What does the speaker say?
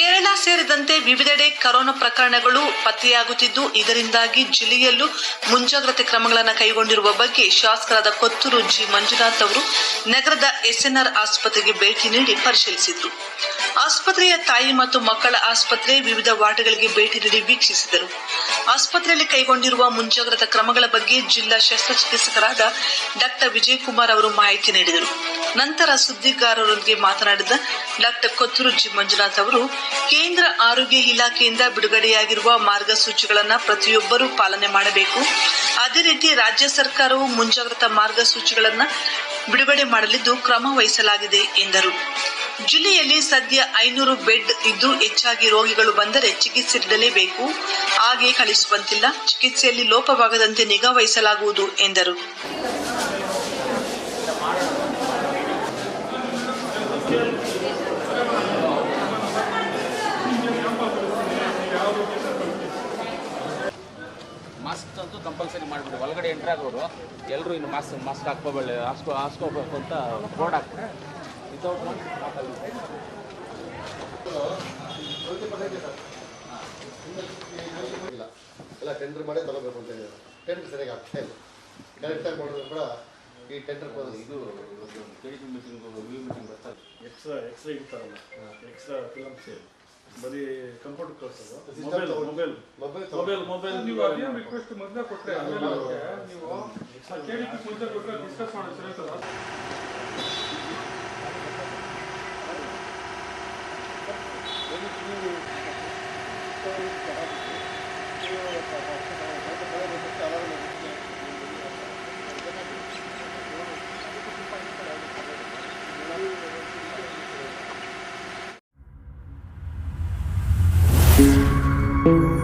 ಕೇರಳ ಸೇರಿದಂತೆ ವಿವಿಧೆಡೆ ಕರೋನಾ ಪ್ರಕರಣಗಳು ಪತ್ತೆಯಾಗುತ್ತಿದ್ದು, ಇದರಿಂದಾಗಿ ಜಿಲ್ಲೆಯಲ್ಲೂ ಮುಂಜಾಗ್ರತೆ ಕ್ರಮಗಳನ್ನು ಕೈಗೊಂಡಿರುವ ಬಗ್ಗೆ ಶಾಸಕರಾದ ಕೊತ್ತೂರು ಜಿ. ಮಂಜುನಾಥ್ ಅವರು ನಗರದ ಎಸ್ಎನ್ಆರ್ ಆಸ್ಪತ್ರೆಗೆ ಭೇಟಿ ನೀಡಿ ಪರಿಶೀಲಿಸಿದರು. ಆಸ್ಪತ್ರೆಯ ತಾಯಿ ಮತ್ತು ಮಕ್ಕಳ ಆಸ್ಪತ್ರೆ ವಿವಿಧ ವಾರ್ಡ್ಗಳಿಗೆ ಭೇಟಿ ನೀಡಿ ವೀಕ್ಷಿಸಿದರು. ಆಸ್ಪತ್ರೆಯಲ್ಲಿ ಕೈಗೊಂಡಿರುವ ಮುಂಜಾಗ್ರತಾ ಕ್ರಮಗಳ ಬಗ್ಗೆ ಜಿಲ್ಲಾ ಶಸ್ತ್ರಚಿಕಿತ್ಸಕರಾದ ಡಾಕ್ಟರ್ ವಿಜಯಕುಮಾರ್ ಅವರು ಮಾಹಿತಿ ನೀಡಿದರು. ನಂತರ ಸುದ್ದಿಗಾರರೊಂದಿಗೆ ಮಾತನಾಡಿದ ಡಾಕ್ಟರ್ ಕೊತ್ತೂರು ಜಿ ಮಂಜುನಾಥ್ ಅವರು, ಕೇಂದ್ರ ಆರೋಗ್ಯ ಇಲಾಖೆಯಿಂದ ಬಿಡುಗಡೆಯಾಗಿರುವ ಮಾರ್ಗಸೂಚಿಗಳನ್ನು ಪ್ರತಿಯೊಬ್ಬರೂ ಪಾಲನೆ ಮಾಡಬೇಕು. ಅದೇ ರೀತಿ ರಾಜ್ಯ ಸರ್ಕಾರವು ಮುಂಜಾಗ್ರತಾ ಮಾರ್ಗಸೂಚಿಗಳನ್ನು ಬಿಡುಗಡೆ ಮಾಡಲಿದ್ದು ಕ್ರಮ ವಹಿಸಲಾಗಿದೆ ಎಂದರು. ಜಿಲ್ಲೆಯಲ್ಲಿ ಸದ್ಯ ಐನೂರು ಬೆಡ್ ಇದ್ದು ಹೆಚ್ಚಾಗಿ ರೋಗಿಗಳು ಬಂದರೆ ಚಿಕಿತ್ಸೆ ನೀಡಲೇಬೇಕು. ಹಾಗೆ ಕಳಿಸುವಂತಿಲ್ಲ ಚಿಕಿತ್ಸೆಯಲ್ಲಿ ಲೋಪವಾಗದಂತೆ ನಿಗಾ ವಹಿಸಲಾಗುವುದು, ಎಂದರು. ಮಾಸ್ಕ್ ಅಂತೂ ಕಂಪಲ್ಸರಿ ಮಾಡಿಬಿಡಿ. ಒಳಗಡೆ ಎಂಟ್ರಾಗೋರು ಎಲ್ಲರೂ ಇನ್ನು ಮಾಸ್ಕ್ ಮಾಸ್ಕ್ ಹಾಕೋಬೇಡ ಹಾಸ್ಕೋ ಹಾಸ್ಕೋಬೇಕು ಅಂತ ಬೋರ್ಡ್ ಹಾಕ್ತಾರೆ. ವಿತೌಟ್ ಇಲ್ಲ ಎಲ್ಲ ಟೆಂಡರ್ ಮಾಡೇ ತಗೋಬೇಕು ಅಂತ ಹೇಳಿದ್ರು. ಟೆಂಡರ್ ಸರಿಯಾಗಿ ಆಗ್ತಾ ಇಲ್ಲ. ಕರೆಕ್ಟಾಗಿ ಮಾಡಿದ್ರು ಕೂಡ ಈ ಟೆಂಡರ್ ಇದು D meeting V meeting extra extra ಇರ್ತಾರಲ್ಲ ಎಕ್ಸ್ಟ್ರಾ ಫಿಲಮ್ಸ್ ಬರೀ ಕಂಪ್ಯೂಟರ್ ಕಳ್ಸೋದು ಮೊಬೈಲ್ ಮೊಬೈಲ್ ಮೊಬೈಲ್ ಮೊಬೈಲ್ ನೀವು ಅದೇ ರಿಕ್ವೆಸ್ಟ್ ಮೊದಲೇ ಕೊಟ್ಟರೆ ನೀವು ಕೊಟ್ಟರೆ ಡಿಸ್ಕಸ್ ಮಾಡೋದು ಸರಿ ಸರ್ Thank